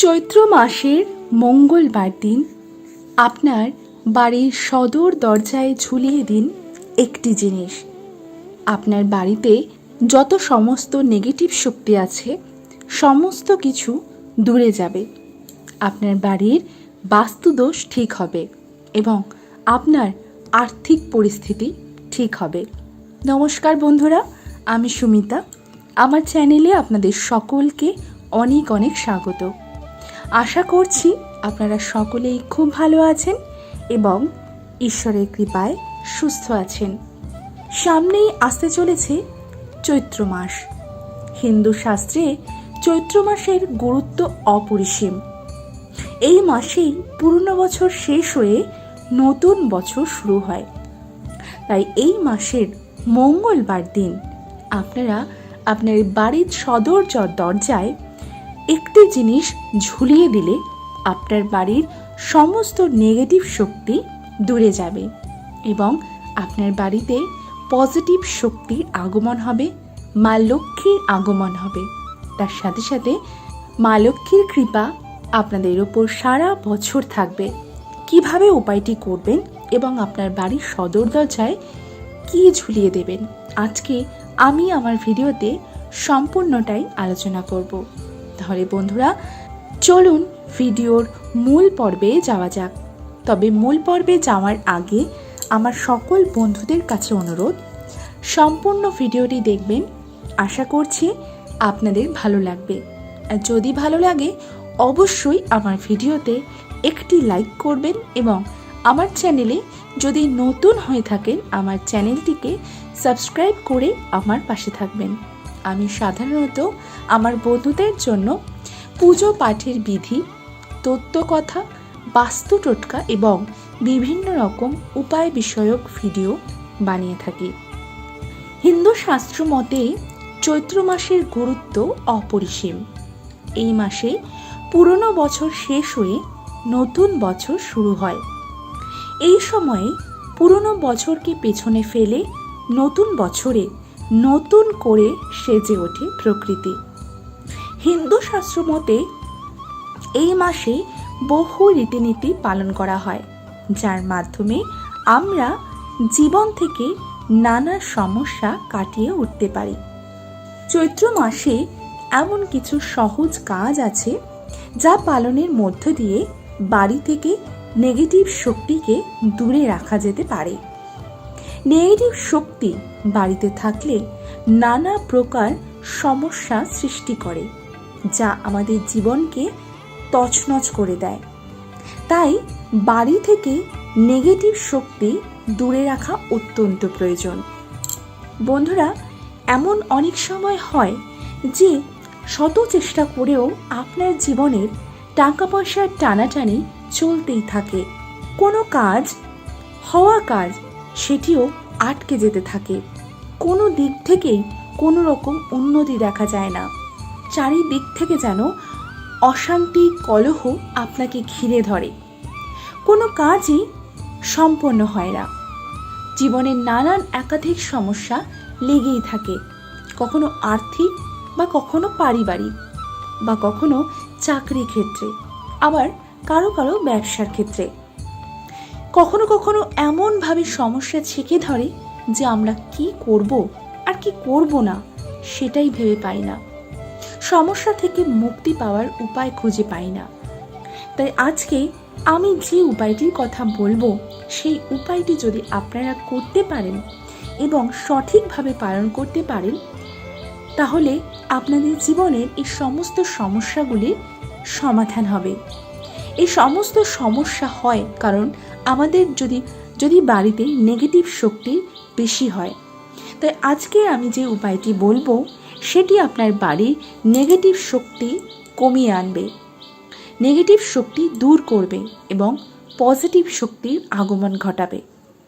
চৈত্র মাসের মঙ্গলবার দিন আপনার বাড়ির সদর দরজায় ঝুলিয়ে দিন একটি জিনিস। আপনার বাড়িতে যত সমস্ত নেগেটিভ শক্তি আছে, সমস্ত কিছু দূরে যাবে। আপনার বাড়ির বাস্তুদোষ ঠিক হবে এবং আপনার আর্থিক পরিস্থিতি ঠিক হবে। নমস্কার বন্ধুরা, আমি সুমিতা। আমার চ্যানেলে আপনাদের সকলকে অনেক অনেক স্বাগত। আশা করছি আপনারা সকলেই খুব ভালো আছেন এবং ঈশ্বরের কৃপায় সুস্থ আছেন। সামনেই আসতে চলেছে চৈত্র মাস। হিন্দু শাস্ত্রে চৈত্র মাসের গুরুত্ব অপরিসীম। এই মাসেই পুরনো বছর শেষ হয়ে নতুন বছর শুরু হয়। তাই এই মাসের মঙ্গলবার দিন আপনারা আপনার বাড়ির সদর দরজায় একটি জিনিস ঝুলিয়ে দিলে আপনার বাড়ির সমস্ত নেগেটিভ শক্তি দূরে যাবে এবং আপনার বাড়িতে পজিটিভ শক্তির আগমন হবে, মা লক্ষ্মীর আগমন হবে। তার সাথে সাথে মা লক্ষ্মীর কৃপা আপনাদের ওপর সারা বছর থাকবে। কীভাবে উপায়টি করবেন এবং আপনার বাড়ির সদর দরজায় কি ঝুলিয়ে দেবেন? আজকে আমি আমার ভিডিওতে সম্পূর্ণটাই আলোচনা করব। তাহলে বন্ধুরা, চলুন ভিডিওর মূল পর্বে যাওয়া যাক। তবে মূল পর্বে যাওয়ার আগে আমার সকল বন্ধুদের কাছে অনুরোধ, সম্পূর্ণ ভিডিওটি দেখবেন। আশা করছি আপনাদের ভালো লাগবে। আর যদি ভালো লাগে, অবশ্যই আমার ভিডিওতে একটি লাইক করবেন এবং আমার চ্যানেলে যদি নতুন হয়ে থাকেন, আমার চ্যানেলটিকে সাবস্ক্রাইব করে আমার পাশে থাকবেন। আমি সাধারণত আমার বন্ধুদের জন্য পুজো পাঠের বিধি, তত্ত্বকথা, বাস্তু টোটকা এবং বিভিন্ন রকম উপায় বিষয়ক ভিডিও বানিয়ে থাকি। হিন্দু শাস্ত্র মতে চৈত্র মাসের গুরুত্ব অপরিসীম। এই মাসে পুরনো বছর শেষ হয়ে নতুন বছর শুরু হয়। এই সময়ে পুরনো বছরকে পেছনে ফেলে নতুন বছরে নতুন করে সেজে ওঠে প্রকৃতি। হিন্দু শাস্ত্র মতে এই মাসে বহু রীতিনীতি পালন করা হয়, যার মাধ্যমে আমরা জীবন থেকে নানা সমস্যা কাটিয়ে উঠতে পারি। চৈত্র মাসে এমন কিছু সহজ কাজ আছে, যা পালনের মধ্য দিয়ে বাড়ি থেকে নেগেটিভ শক্তিকে দূরে রাখা যেতে পারে। নেগেটিভ শক্তি বাড়িতে থাকলে নানা প্রকার সমস্যা সৃষ্টি করে, যা আমাদের জীবনকে তছনছ করে দেয়। তাই বাড়ি থেকে নেগেটিভ শক্তি দূরে রাখা অত্যন্ত প্রয়োজন। বন্ধুরা, এমন অনেক সময় হয় যে শত চেষ্টা করেও আপনার জীবনের টাকা পয়সার টানাটানি চলতেই থাকে। কোনো কাজ, হওয়া কাজ সেটিও আটকে যেতে থাকে। কোনো দিক থেকেই কোনো রকম উন্নতি দেখা যায় না। চারিদিক থেকে যেন অশান্তি কলহ আপনাকে ঘিরে ধরে। কোনো কাজই সম্পন্ন হয় না। জীবনের নানান একাধিক সমস্যা লেগেই থাকে। কখনো আর্থিক বা কখনো পারিবারিক বা কখনো চাকরি ক্ষেত্রে, আবার কারও কারও ব্যবসার ক্ষেত্রে। কখনো কখনো এমনভাবে সমস্যা ছেঁকে ধরে যে আমরা কি করব আর কি করব না সেটাই ভেবে পাই না। সমস্যা থেকে মুক্তি পাওয়ার উপায় খুঁজে পাই না। তাই আজকে আমি যে উপায়টির কথা বলব, সেই উপায়টি যদি আপনারা করতে পারেন এবং সঠিকভাবে পালন করতে পারেন, তাহলে আপনাদের জীবনের এই সমস্ত সমস্যাগুলির সমাধান হবে। এই সমস্ত সমস্যা হয় কারণ আমাদের যদি যদি বাড়িতে নেগেটিভ শক্তি বেশি হয়। তাই আজকে আমি যে উপায়টি বলব, সেটি আপনার বাড়ির নেগেটিভ শক্তি কমিয়ে আনবে। নেগেটিভ শক্তি দূর করবে এবং পজিটিভ শক্তির আগমন ঘটাবে।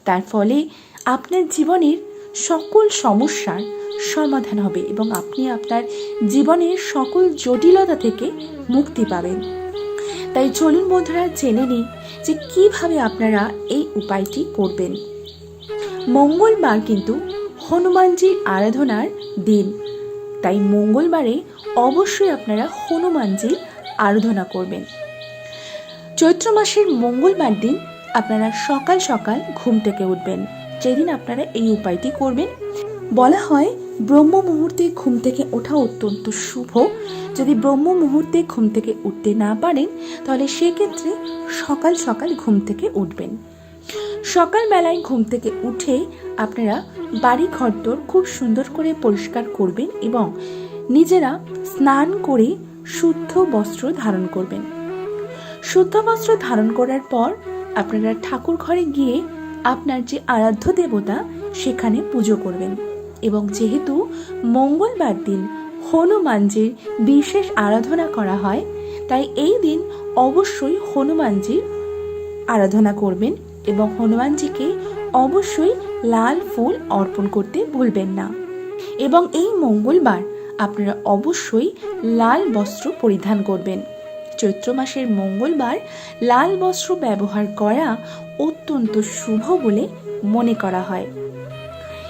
তার ফলে আপনার জীবনের সকল সমস্যার সমাধান হবে এবং আপনি আপনার জীবনের সকল জটিলতা থেকে মুক্তি পাবেন। তাই চলুন বন্ধুরা জেনে নিই যে কীভাবে আপনারা এই উপায়টি করবেন। মঙ্গলবার কিন্তু হনুমানজির আরাধনার দিন। তাই মঙ্গলবারে অবশ্যই আপনারা হনুমানজির আরাধনা করবেন। চৈত্র মাসের মঙ্গলবার দিন আপনারা সকাল সকাল ঘুম থেকে উঠবেন। যেদিন আপনারা এই উপায়টি করবেন। বলা হয় ব্রহ্ম মুহূর্তে ঘুম থেকে ওঠা অত্যন্ত শুভ। যদি ব্রহ্ম মুহূর্তে ঘুম থেকে উঠতে না পারেন, তাহলে সেক্ষেত্রে সকাল সকাল ঘুম থেকে উঠবেন। সকালবেলায় ঘুম থেকে উঠে আপনারা বাড়ি ঘরদোর খুব সুন্দর করে পরিষ্কার করবেন এবং নিজেরা স্নান করে শুদ্ধ বস্ত্র ধারণ করবেন। শুদ্ধ বস্ত্র ধারণ করার পর আপনারা ঠাকুর ঘরে গিয়ে আপনার যে আরাধ্য দেবতা, সেখানে পুজো করবেন। এবং যেহেতু মঙ্গলবার দিন হনুমানজির বিশেষ আরাধনা করা হয়, তাই এই দিন অবশ্যই হনুমানজির আরাধনা করবেন এবং হনুমানজিকে অবশ্যই লাল ফুল অর্পণ করতে ভুলবেন না। এবং এই মঙ্গলবার আপনারা অবশ্যই লাল বস্ত্র পরিধান করবেন। চৈত্র মাসের মঙ্গলবার লাল বস্ত্র ব্যবহার করা অত্যন্ত শুভ বলে মনে করা হয়।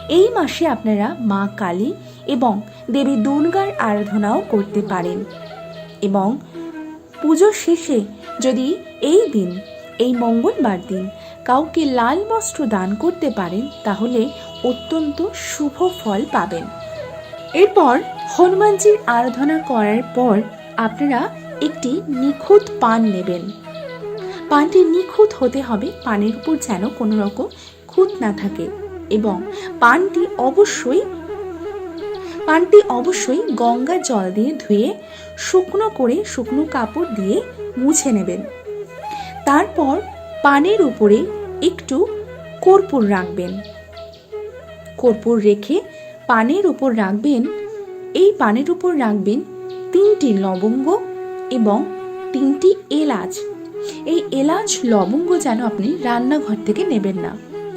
এই মাসে আপনারা মা কালী এবং দেবী দুর্গার আরাধনাও করতে পারেন। এবং পুজো শেষে যদি এই দিন, এই মঙ্গলবার দিন কাউকে লাল বস্ত্র দান করতে পারেন, তাহলে অত্যন্ত শুভ ফল পাবেন। এরপর হনুমানজির আরাধনা করার পর আপনারা একটি নিখুঁত পান নেবেন। পানটি নিখুঁত হতে হবে, পানের উপর যেন কোনো রকম খুঁত না থাকে। এবং পানটি অবশ্যই পানটি অবশ্যই গঙ্গা জল দিয়ে ধুয়ে শুকনো করে শুকনো কাপড় দিয়ে মুছে নেবেন। তারপর পানের উপরে একটু কর্পূর রাখবেন। কর্পূর রেখে পানের উপর রাখবেন। এই পানের উপর রাখবেন তিনটি লবঙ্গ এবং তিনটি এলাচ। এই এলাচ লবঙ্গ যেন আপনি রান্নাঘর থেকে নেবেন না।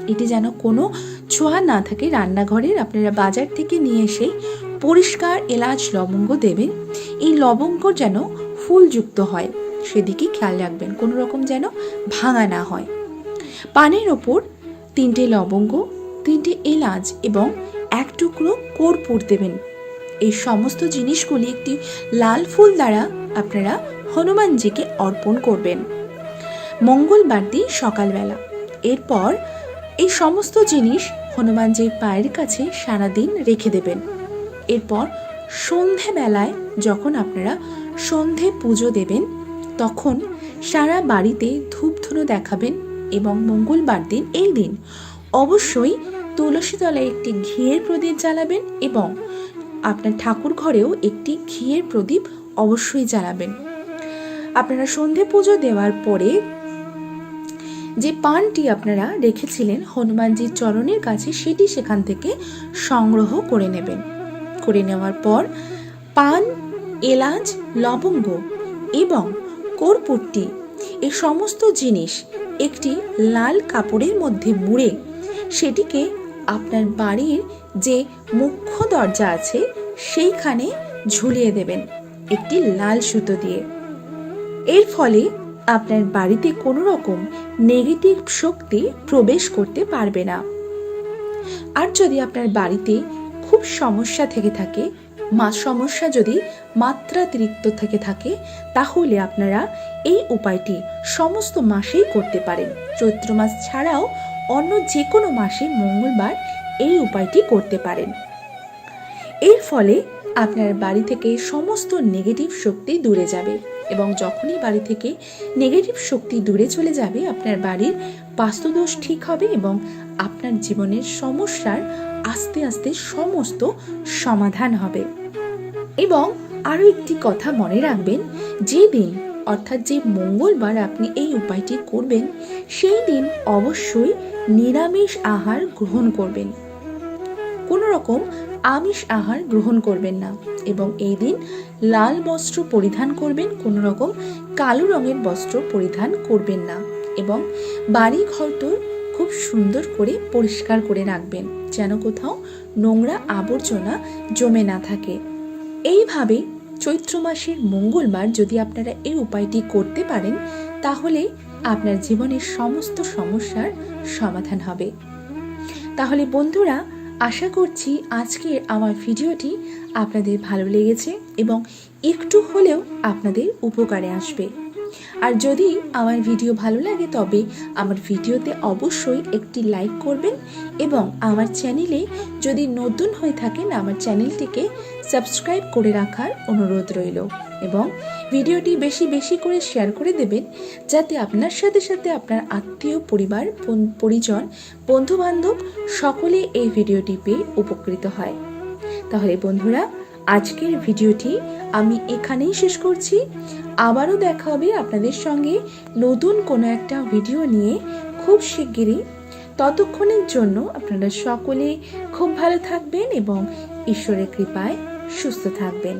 এটি যেন কোনো ছোঁয়া না থাকে রান্নাঘরের। আপনারা বাজার থেকে নিয়ে এসে পরিষ্কার এলাচ লবঙ্গ দেবেন। এই লবঙ্গ যেন ফুলযুক্ত হয়, সেদিকে খেয়াল রাখবেন, কোনো রকম যেন ভাঙা না হয়। পানের ওপর তিনটে লবঙ্গ, তিনটে এলাচ এবং এক টুকরো কর্পূর দেবেন। এই সমস্ত জিনিসগুলি একটি লাল ফুল দ্বারা আপনারা হনুমানজিকে অর্পণ করবেন। মঙ্গলবার দিন সকালবেলা। এরপর এই সমস্ত জিনিস হনুমানজির পায়ের কাছে সারাদিন রেখে দেবেন। এরপর সন্ধেবেলায় যখন আপনারা সন্ধে পুজো দেবেন, তখন সারা বাড়িতে ধূপধুনো দেখাবেন এবং মঙ্গলবার দিন, এই দিন অবশ্যই তুলসী তলায় একটি ঘিয়ের প্রদীপ জ্বালাবেন এবং আপনার ঠাকুর ঘরেও একটি ঘিয়ের প্রদীপ অবশ্যই জ্বালাবেন। আপনারা সন্ধে পুজো দেওয়ার পরে যে পানটি আপনারা রেখেছিলেন, হনুমানজির চরণের কাছে সেটি সেখান থেকে সংগ্রহ করে নেবেন। করে নেওয়ার পর পান, এলাচ, লবঙ্গ এবং কর্পূরটি, এই সমস্ত জিনিস একটি লাল কাপড়ের মধ্যে মুড়ে সেটিকে আপনার বাড়ির যে মুখ্য দরজা আছে সেইখানে ঝুলিয়ে দেবেন একটি লাল সুতো দিয়ে। এর ফলে আপনার বাড়িতে কোনো রকম নেগেটিভ শক্তি প্রবেশ করতে পারবে না। আর যদি আপনার বাড়িতে খুব সমস্যা থেকে থাকে, মা সমস্যা যদি মাত্রাতিরিক্ত থেকে থাকে, তাহলে আপনারা এই উপায়টি সমস্ত মাসেই করতে পারেন। চৈত্র মাস ছাড়াও অন্য যে কোনো মাসে মঙ্গলবার এই উপায়টি করতে পারেন। এর ফলে আপনার বাড়ি থেকে সমস্ত নেগেটিভ শক্তি দূরে যাবে এবং যখনই বাড়ি থেকে নেগেটিভ শক্তি দূরে চলে যাবে, আপনার বাড়ির বাস্তুদোষ ঠিক হবে এবং আপনার জীবনের সমস্যার আস্তে আস্তে সমস্ত সমাধান হবে। এবং আরও একটি কথা মনে রাখবেন, যে দিন, অর্থাৎ যে মঙ্গলবার আপনি এই উপায়টি করবেন, সেই দিন অবশ্যই নিরামিষ আহার গ্রহণ করবেন। কোনো রকম আমিষ আহার গ্রহণ করবেন না এবং এই দিন লাল বস্ত্র পরিধান করবেন কোনো রকম কালো রঙের বস্ত্র পরিধান করবেন না এবং বাড়ি ঘর ঘরটোর খুব সুন্দর করে পরিষ্কার করে রাখবেন, যেন কোথাও নোংরা আবর্জনা জমে না থাকে। এইভাবে চৈত্র মাসের মঙ্গলবার যদি আপনারা এই উপায়টি করতে পারেন, তাহলে আপনার জীবনের সমস্ত সমস্যার সমাধান হবে। তাহলে বন্ধুরা আশা করছি আজকের আমার ভিডিওটি আপনাদের ভালো লেগেছে এবং একটু হলেও আপনাদের উপকারে আসবে। আর যদি আমার ভিডিও ভালো লাগে, তবে আমার ভিডিওতে অবশ্যই একটি লাইক করবেন এবং আমার চ্যানেলে যদি নতুন হয়ে থাকেন, আমার চ্যানেলটিকে সাবস্ক্রাইব করে রাখার অনুরোধ রইল এবং ভিডিওটি বেশি বেশি করে শেয়ার করে দেবেন যাতে আপনার সাথে সাথে আপনার আত্মীয়, পরিবার পরিজন, বন্ধুবান্ধব সকলে এই ভিডিওটি পেয়ে উপকৃত হয়। তাহলে বন্ধুরা, আজকের ভিডিওটি আমি এখানেই শেষ করছি। আবারও দেখা হবে আপনাদের সঙ্গে নতুন কোনো একটা ভিডিও নিয়ে খুব শিগগিরই। ততক্ষণের জন্য আপনারা সকলে খুব ভালো থাকবেন এবং ঈশ্বরের কৃপায় সুস্থ থাকবেন।